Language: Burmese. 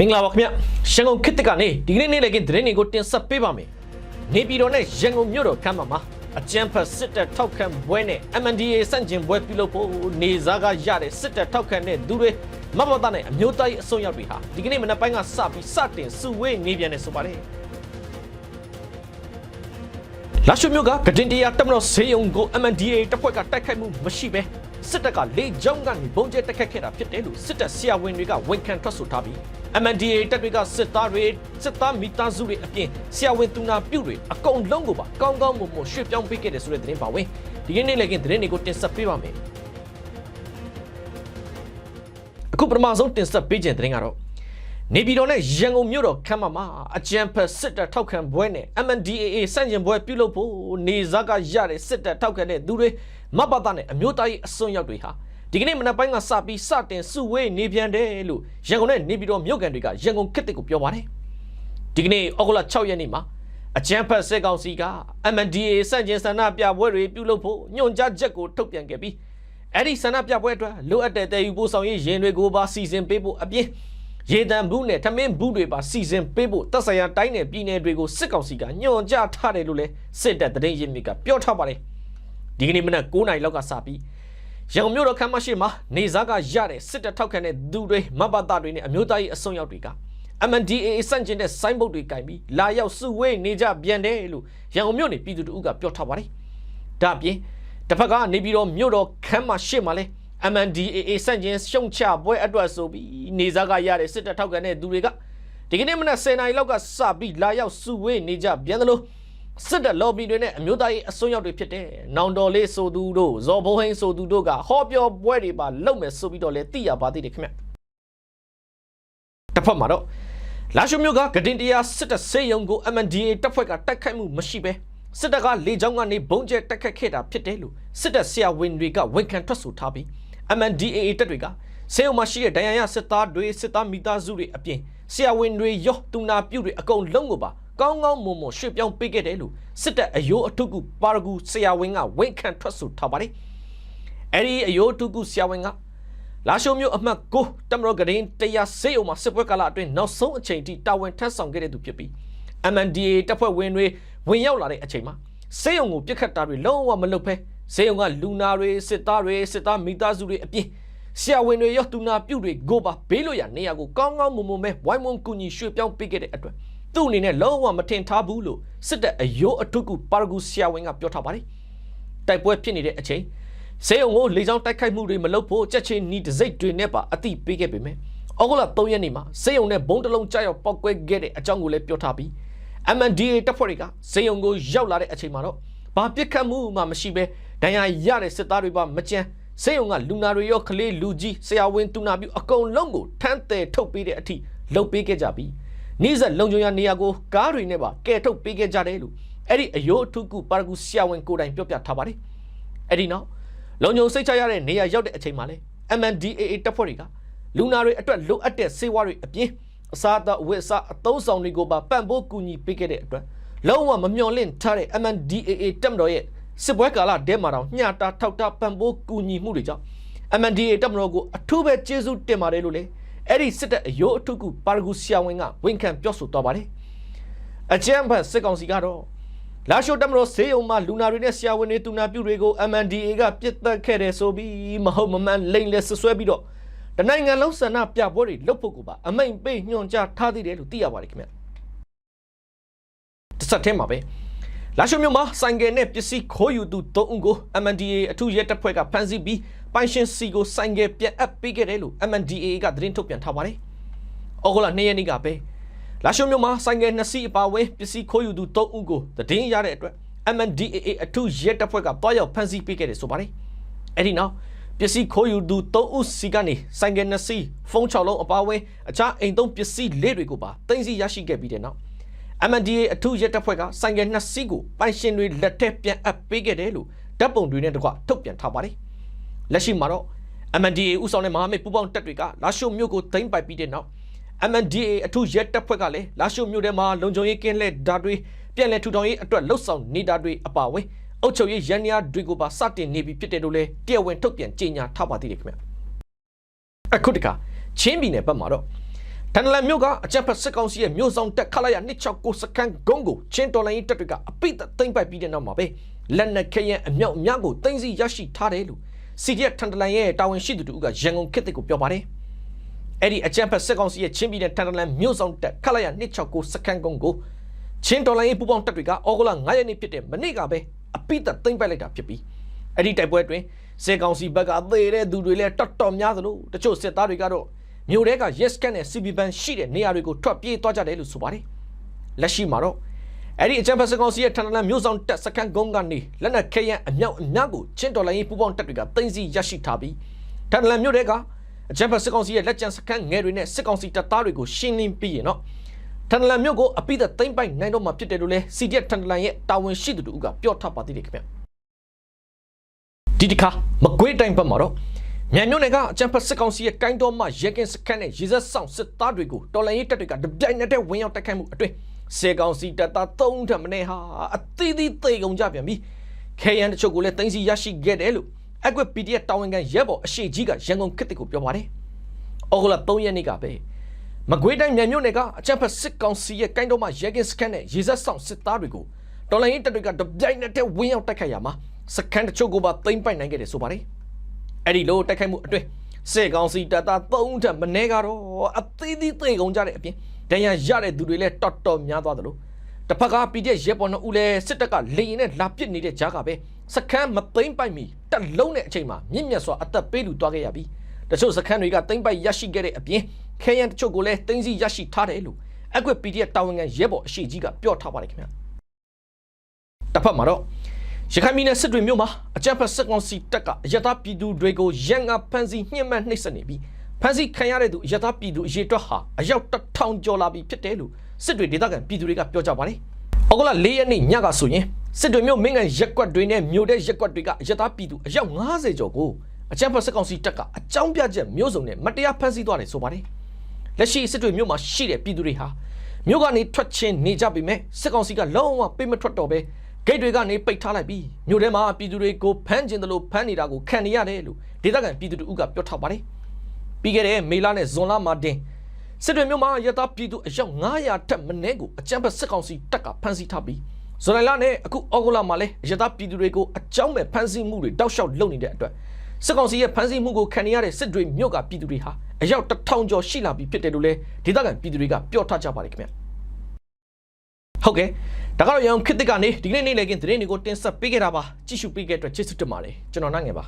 မင်္ဂလာပါခင်ဗျရန်ကုန်ခေတ်သစ်ကနေဒီကနေ့နေ့လည်ကင်းသတင်းတွေကိုတင်ဆက်ပေးပါမယ်နေပြည်တော်နဲ့ရန်ကုန်မြို့တော်ခမ်းမမှာအကြမ်းဖက်စစ်တပ်ထောက်ခံပွဲနဲ့ MNDAA စန့်ကျင်ပွဲပြုလုပ်ဖို့နေစားကရတဲ့စစ်တပ်ထောက်ခံတဲ့သူတွေမဘတာနဲ့အမျိုးသားရေးအစုံရောက်တွေဟာဒီကနေ့မနက်ပိုင်းကစပြီးစတင်စုဝေးနေပြန်တယ်ဆိုပါတယ်လာရှုမြို့ကကတင်တရားတက်မတော်ဆေးရုံကို MNDAA တပ်ဖွဲ့ကတိုက်ခိုက်မှုမရှိပဲ စစ်တပ်ကလေကြောင်းကနေဘုံကျဲတိုက်ခိုက်ခဲ့တာဖြစ်တယ်လို့စစ်တပ်ဆရာဝန်တွေကဝန်ခံထွက်ဆိုထားပြီး MNDAA တပ်တွေကစစ်သားတွေစစ်သားမိသားစုတွေအပြင်ဆရာဝန်သူနာပြုတွေအကုန်လုံးကိုပါကောင်းကောင်းမွန်မွန်ရွှေ့ပြောင်းပေးခဲ့တယ်ဆိုတဲ့သတင်းပါဝင်ဒီကနေ့လည်းကင်းသတင်းတွေကိုတင်ဆက်ပေးပါမယ်အခုပထမဆုံးတင်ဆက်ပေးခြင်းသတင်းကတော့ နေပြည်တော်နဲ့ရန်ကုန်မြို့တော်ခမ်းမမှာအကြံဖက်စစ်တပ်ထောက်ခံပွဲနဲ့ MNDAA စန့်ကျင်ပွဲပြုလုပ်ဖို့နေစားကရတဲ့စစ်တပ်ထောက်ခံတဲ့သူတွေမဘတာနဲ့အမျိုးသားရေးအစွန်းရောက်တွေဟာဒီကနေ့မနက်ပိုင်းကစပြီးစတင်စုဝေးနေပြန်တယ်လို့ရန်ကုန်နဲ့နေပြည်တော်မြို့ကန်တွေကရန်ကုန်ခေတ်တစ်ကိုပြောပါတယ်ဒီကနေ့ဩဂုတ်လ6ရက်နေ့မှာအကြံဖက်စစ်ကောင်စီက MNDAA စန့်ကျင်ဆန္ဒပြပွဲတွေပြုလုပ်ဖို့ညွှန်ကြားချက်ကိုထုတ်ပြန်ခဲ့ပြီးအဲ့ဒီဆန္ဒပြပွဲအတွက်လိုအပ်တဲ့တည်ယူပို့ဆောင်ရေးရင်တွေကိုပါစီစဉ်ပေးဖို့အပြင် ရေတံဘူးနဲ့ထမင်းဘူးတွေပါစီစဉ်ပေးဖို့တပ်ဆိုင်ရာတိုင်းနယ်ပြည်နယ်တွေကိုစစ်ကောင်စီကညွှန်ကြားထားတယ်လို့လည်းစစ်တပ်သတင်းရင်းမြစ်ကပြောထားပါတယ်ဒီကနေ့မနက်9:00နာရီလောက်ကစပြီးရန်ကုန်မြို့တော်ခမ်းမရှိမှာနေစားကရတဲ့စစ်တပ်ထောက်ခံတဲ့သူတွေမဘတာတွေနဲ့အမျိုးသားရေးအစွန်းရောက်တွေက MNDAA စန့်ကျင်တဲ့ဆိုင်းဘုတ်တွေကင်ပြီးလာရောက်စုဝေးနေကြပြန်တယ်လို့ရန်ကုန်မြို့နေပြည်သူတို့ကပြောထားပါတယ်ဒါအပြင်တစ်ဖက်ကနေပြည်တော်မြို့တော်ခမ်းမရှိမှာလဲ MNDAA စန့်ကျင်ရှုံချပွဲအတွက်ဆိုပြီးနေစားကရတဲ့စစ်တပ်ထောက်ခံတဲ့သူတွေကဒီကနေ့မနက်10:00နာရီလောက်ကစပြီးလာရောက်စုဝေးနေကြပြန်တယ်လို့စစ်တပ်လော်ဘီတွေနဲ့အမျိုးသားရေးအစွန်းရောက်တွေဖြစ်တဲ့နောင်တော်လေးဆိုသူတို့ဇော်ဘိုးဟိန်းဆိုသူတို့ကဟောပြောပွဲတွေပါလုပ်မယ်ဆိုပြီးတော့လဲသိရပါသေးတယ်ခင်ဗျတစ်ဖက်မှာတော့လာရှုမြို့ကဂဒင်တရားစစ်တပ်စေယုံကို MNDAA တပ်ဖွဲ့ကတိုက်ခိုက်မှုမရှိပဲစစ်တပ်ကလေကြောင်းကနေဘုံကျဲတိုက်ခိုက်ခဲ့တာဖြစ်တယ်လို့စစ်တပ်ဆရာဝန်တွေကဝန်ခံထွက်ဆိုထားပြီး MNDAA တပ်တွေကစေယုံမှာရှိတဲ့ဒဏ်ရာရစစ်သားတွေစစ်သားမိသားစုတွေအပြင်ဆရာဝန်တွေရောတူနာပြုတွေအကုန်လုံးကိုပါကောင်းကောင်းမွန်မွန်ရွှေ့ပြောင်းပေးခဲ့တယ်လို့စစ်တပ်အယိုးအထုကူပါရဂူဆရာဝန်ကဝန်ခံထွက်ဆိုထားပါတယ်အဲ့ဒီအယိုးအထုကူဆရာဝန်ကလာရှိုမျိုးအမှတ်ကိုတမရဂရင်းတရားစေယုံမှာစစ်ပွဲကာလအတွင်းနောက်ဆုံးအချိန်ထိတာဝန်ထမ်းဆောင်ခဲ့တဲ့သူဖြစ်ပြီး MNDA တပ်ဖွဲ့ဝင်တွေဝင်ရောက်လာတဲ့အချိန်မှာစေယုံကိုပြစ်ခတ်တာတွေလုံးဝမလုပ်ဘဲ စေယုံကလူနာတွေစစ်သားတွေစစ်သားမိသားစုတွေအပြင်ဆရာဝန်တွေရောတူနာပြုတ်တွေကိုပါဘေးလို့ရနေရာကိုကောင်းကောင်းမွန်မွန်ပဲဝိုင်းဝန်းကူညီရွှေ့ပြောင်းပေးခဲ့တဲ့အတွက်သူ့အနေနဲ့လုံးဝမထင်ထားဘူးလို့စစ်တပ်အယိုးအထုကူပါရဂူဆရာဝန်ကပြောထားပါတယ်တိုက်ပွဲဖြစ်နေတဲ့အချိန်စေယုံကိုလေကြောင်းတိုက်ခိုက်မှုတွေမလုပ်ဖို့ကြက်ချင်းနီးတစိမ့်တွေနဲ့ပါအတိပေးခဲ့ပေမဲ့ဩဂုတ်လ3ရက်နေ့မှာစေယုံနဲ့ဘုံတလုံးကြောက်ရောက်ပောက်ကွဲခဲ့တဲ့အကြောင်းကိုလည်းပြောထားပြီး MNDA တပ်ဖွဲ့တွေကစေယုံကိုရောက်လာတဲ့အချိန်မှာတော့ဘာပြစ်ခတ်မှုမှမရှိဘဲ ဒဏ်ရာရတဲ့စစ်သားတွေပါမကြမ်းစေယုံကလူနာတွေရောကလေးလူကြီးဆရာဝန်တူနာပြုအကုန်လုံးကိုထမ်းတယ်ထုတ်ပေးတဲ့အထိလှုပ်ပေးခဲ့ကြပြီးနေ့ဆက်လုံခြုံရနေရာကိုကားတွေနဲ့ပါကဲထုတ်ပေးခဲ့ကြတယ်လို့အဲ့ဒီအယိုးအထုကူပါရဂူဆရာဝန်ကိုယ်တိုင်ပြောပြထားပါတယ်အဲ့ဒီနောက်လုံခြုံစိတ်ချရတဲ့နေရာရောက်တဲ့အချိန်မှာလဲ MNDAA တပ်ဖွဲ့တွေကလူနာတွေအတွက်လိုအပ်တဲ့ဆေးဝါးတွေအပြင်အစားအသောက်အဝတ်အစားအသုံးဆောင်တွေကိုပါပံ့ပိုးကူညီပေးခဲ့တဲ့အတွက်လုံးဝမမျှော်လင့်ထားတဲ့ MNDAA တပ်မတော်ရဲ့ စစ်ပွဲကာလတဲမှာတော့ညှတာထောက်တာပံ့ပိုးကူညီမှုတွေကြောင့် MNDAA တပ်မတော်ကိုအထူးပဲကျေးဇူးတင်ပါတယ်လို့လေအဲ့ဒီစစ်တပ်အယိုးအထုကူပါရဂူဆီယာဝင်ကဝန်ခံပြောဆိုသွားပါတယ်အကြမ်းဖက်စစ်ကောင်စီကတော့လာရှိုတပ်မတော်ဆေးရုံမှာလူနာတွေနဲ့ဆရာဝန်တွေတူနာပြုတွေကို MNDAA ကပြစ်တက်ခဲ့တယ်ဆိုပြီးမဟုတ်မမှန်လိမ့်လဲဆွဆွဲပြီးတော့တနိုင်ငံလုံးဆန္ဒပြပွဲတွေလုပ်ဖို့ကိုပါအမိန်ပေးညွှန်ကြားထားသေးတယ်လို့သိရပါတယ်ခင်ဗျတစ်ဆက်တည်းမှာပဲ လာရှိုမြို့မှာဆိုင်ကယ်နဲ့ပစ္စည်းခိုးယူသူ၃ဦးကို MNDAA အထူးရဲတပ်ဖွဲ့ကဖမ်းဆီးပြီးပိုင်ရှင်စီကိုဆိုင်ကယ်ပြန်အပ်ပေးခဲ့တယ်လို့ MNDAA ကသတင်းထုတ်ပြန်ထားပါတယ်။ဩဂုတ်လ2ရက်နေ့ကပဲလာရှိုမြို့မှာဆိုင်ကယ်နှစ်စီးအပါအဝင်ပစ္စည်းခိုးယူသူ၃ဦးကိုသတင်းရတဲ့အတွက် MNDAA အထူးရဲတပ်ဖွဲ့ကတွားရောက်ဖမ်းဆီးပေးခဲ့တယ်ဆိုပါတယ်။အဲ့ဒီနောက်ပစ္စည်းခိုးယူသူ၃ဦးစီကနေဆိုင်ကယ်နှစ်စီးဖုန်း6လုံးအပါအဝင်အခြားအိမ်သုံးပစ္စည်းလေးတွေကိုပါတင်စီရရှိခဲ့ပြီးတဲ့နောက် MNDA အထူးရဲတပ်ဖွဲ့ကဆိုင်ကယ်နှစ်စီးကိုပိုင်ရှင်တွေလက်ထက်ပြန်အပ်ပေးခဲ့တယ်လို့ဓာတ်ပုံတွေနဲ့တကွထုတ်ပြန်ထားပါတယ်။လက်ရှိမှာတော့ MNDA ဥဆောင်တဲ့မဟာမိတ်ပူးပေါင်းတပ်တွေကလာရှိုမြို့ကိုသိမ်းပိုက်ပြီးတဲ့နောက် MNDA အထူးရဲတပ်ဖွဲ့ကလည်းလာရှိုမြို့ထဲမှာလုံခြုံရေးကင်းလက်ဓာတ်တွေပြန်လည်ထူထောင်ရေးအတွက်လှုပ်ဆောင်နေတာတွေအပါအဝင်အုပ်ချုပ်ရေးရန်ရာတွေကိုပါစတင်နေပြီဖြစ်တယ်လို့လည်းတရားဝင်ထုတ်ပြန်ကြေညာထားပါသေးတယ်ခင်ဗျ။အခုတခါချင်းပြည်နယ်ဘက်မှာတော့ တန်တလန်မြို့ကအကြံဖက်စစ်ကောင်စီရဲ့မြို့ဆောင်တက်ခလာရ269စကန်ဂုံးကိုချင်းတော်လိုင်းတပ်တွေကအပိတ်သိမ့်ပိုက်ပြီးတဲ့နောက်မှာပဲလက်နက်ခဲယံအမြောက်အများကိုသိမ်းဆီးရရှိထားတယ်လို့ CDF ထန်တလန်ရဲ့တာဝန်ရှိသူတို့ကရန်ကုန်ခေတ်ကိုပြောပါတယ်အဲ့ဒီအကြံဖက်စစ်ကောင်စီရဲ့ချင်းပြည်နယ်ထန်တလန်မြို့ဆောင်တက်ခလာရ269စကန်ဂုံးကိုချင်းတော်လိုင်းပူပေါင်းတပ်တွေကအော်ဂလာ9ရက်နေ့ဖြစ်တဲ့မနေ့ကပဲအပိတ်သိမ့်ပိုက်လိုက်တာဖြစ်ပြီးအဲ့ဒီတိုက်ပွဲအတွင်းစေကောင်စီဘက်ကအသေးတဲ့သူတွေလည်းတော်တော်များသလိုတချို့စစ်သားတွေကတော့ မြို့ထဲက yes can နဲ့ CB ban ရှိတဲ့နေရာတွေကိုထွက်ပြေးသွားကြတယ်လို့ဆိုပါတယ်လက်ရှိမှာတော့အဲ့ဒီအချမ်းဖက်စကောင်စီရဲ့ထန်တလန်မြို့ဆောင်တက်စကန်ဂုံးကနေလက်နက်ခဲယံအမြောက်အများကိုချင်းတော်လိုင်းပူပေါင်းတပ်တွေကတင်စီရရှိထားပြီးထန်တလန်မြို့ထဲကအချမ်းဖက်စကောင်စီရဲ့လက်ကျန်စကန်ငယ်တွေနဲ့စစ်ကောင်စီတပ်သားတွေကိုရှင်းလင်းပြီးရင်တော့ထန်တလန်မြို့ကိုအပိသက်သိမ့်ပိုက်နိုင်တော့မှဖြစ်တယ်လို့လဲ CDF ထန်တလန်ရဲ့တာဝန်ရှိသူတို့ကပြောထားပါသေးတယ်ခင်ဗျဒီတစ်ခါမကွေးတိုင်းဘက်မှာတော့ မြန်မြို့နယ်ကအကြံဖက်စစ်ကောင်စီရဲ့ကိုင်းတော်မှရဲကင်းစခန်းနဲ့ရေစက်ဆောင်စစ်သားတွေကိုတော်လန်ရေးတပ်တွေကတပြိုင်နက်တည်းဝင်ရောက်တိုက်ခိုက်မှုအတွင်းစေကောင်စီတပ်သား3ထက်မနည်းဟာအသီးသီးသေကုန်ကြပြန်ပြီခဲယန်တချို့ကိုလည်းတင်စီရရှိခဲ့တယ်လို့အကွက် PDF တာဝန်ခံရဲဘော်အရှိကြီးကရန်ကုန်ခေတ်ကိုပြောပါတယ်။အော်ဂလာ3ရက်နေ့ကပဲမကွေးတိုင်းမြန်မြို့နယ်ကအကြံဖက်စစ်ကောင်စီရဲ့ကိုင်းတော်မှရဲကင်းစခန်းနဲ့ရေစက်ဆောင်စစ်သားတွေကိုတော်လန်ရေးတပ်တွေကတပြိုင်နက်တည်းဝင်ရောက်တိုက်ခိုက်ရမှာစခန်းတချို့ကိုပါသိမ်းပိုက်နိုင်ခဲ့တယ်ဆိုပါတယ်။ အဲ့ဒီလိုတိုက်ခိုက်မှုအတွင်းစေကောင်စီတပ်သား3ထက်မနည်းကတော့အသေးသေးသေကုန်ကြတဲ့အပြင်ဒဏ်ရာရတဲ့သူတွေလည်းတော်တော်များသွားသလိုတစ်ဖက်က PDF ရဲပေါ်နှစ်ဦးလည်းစစ်တပ်ကလေရင်နဲ့လာပစ်နေတဲ့ကြားကပဲစခန်းမသိမ်းပိုက်မီတက်လုံးတဲ့အချိန်မှာမြင့်မြတ်စွာအသက်ပေးလူသွားခဲ့ရပြီးတချို့စခန်းတွေကသိမ်းပိုက်ရရှိခဲ့တဲ့အပြင်ခဲယံတချို့ကိုလည်းသိမ်းဆီးရရှိထားတယ်လို့အကွက် PDF တာဝန်ခံရဲဘော်အရှိကြီးကပြောထားပါတယ်ခင်ဗျာတစ်ဖက်မှာတော့ ရခိုင်ပြည်နယ်စစ်တွေမြို့မှာအကြမ်းဖက်စစ်ကောင်စီတပ်ကအယက်သားပြည်သူတွေကိုရန်ကဖမ်းဆီးညှဉ်းပန်းနှိပ်စက်နေပြီးဖမ်းဆီးခံရတဲ့သူအယက်သားပြည်သူအရေးအတွက်ဟာအယောက်တစ်ထောင်ကျော်လာပြီဖြစ်တယ်လို့စစ်တွေဒေသခံပြည်သူတွေကပြောကြပါတယ်။ဩဂုတ်လ၄ရက်နေ့ညကဆိုရင်စစ်တွေမြို့မင်းကန်ရက်ကွက်တွေနဲ့မြို့တဲ့ရက်ကွက်တွေကအယက်သားပြည်သူအယောက်90ကျော်ကိုအကြမ်းဖက်စစ်ကောင်စီတပ်ကအကြောင်းပြချက်မျိုးစုံနဲ့မတရားဖမ်းဆီးသွားတယ်ဆိုပါတယ်။လက်ရှိစစ်တွေမြို့မှာရှိတဲ့ပြည်သူတွေဟာမြို့ကနေထွက်ချင်းနေကြပြီမဲ့စစ်ကောင်စီကလုံးဝပေးမထွက်တော့ပဲ ဂိတ်တွေကနေပိတ်ထားလိုက်ပြီးမြို့ထဲမှာပြည်သူတွေကိုဖမ်းကျင်တယ်လို့ဖမ်းနေတာကိုခံနေရတယ်လို့ဒေသခံပြည်သူတို့ကပြောထားပါတယ်။ပြီးခဲ့တဲ့မေလနဲ့ဇွန်လမှာတင်စစ်တွေမြို့မှာရတာပြည်သူအယောက်900တက်မနည်းကိုအကြမ်းဖက်စစ်ကောင်စီတပ်ကဖမ်းဆီးထားပြီးဇွန်လနဲ့အခုဩဂုတ်လမှာလည်းရတာပြည်သူတွေကိုအကြောင်းမဲ့ဖမ်းဆီးမှုတွေတောက်လျှောက်လုပ်နေတဲ့အတွက်စစ်ကောင်စီရဲ့ဖမ်းဆီးမှုကိုခံနေရတဲ့စစ်တွေမြို့ကပြည်သူတွေဟာအယောက်1000ကျော်ရှိလာပြီဖြစ်တယ်လို့လည်းဒေသခံပြည်သူတွေကပြောထားကြပါတယ်ခင်ဗျာဟုတ်ကဲ့ ဒါကတော့ရအောင်ခစ်တစ်ကနေဒီနေ့နေ့လည်းကင်းသတင်းတွေကိုတင်ဆက်ပေးခဲ့တာပါကြည့်ရှုပေးခဲ့တဲ့အတွက်ကျေးဇူးတင်ပါတယ်ကျွန်တော်နိုင်ငယ်ပါ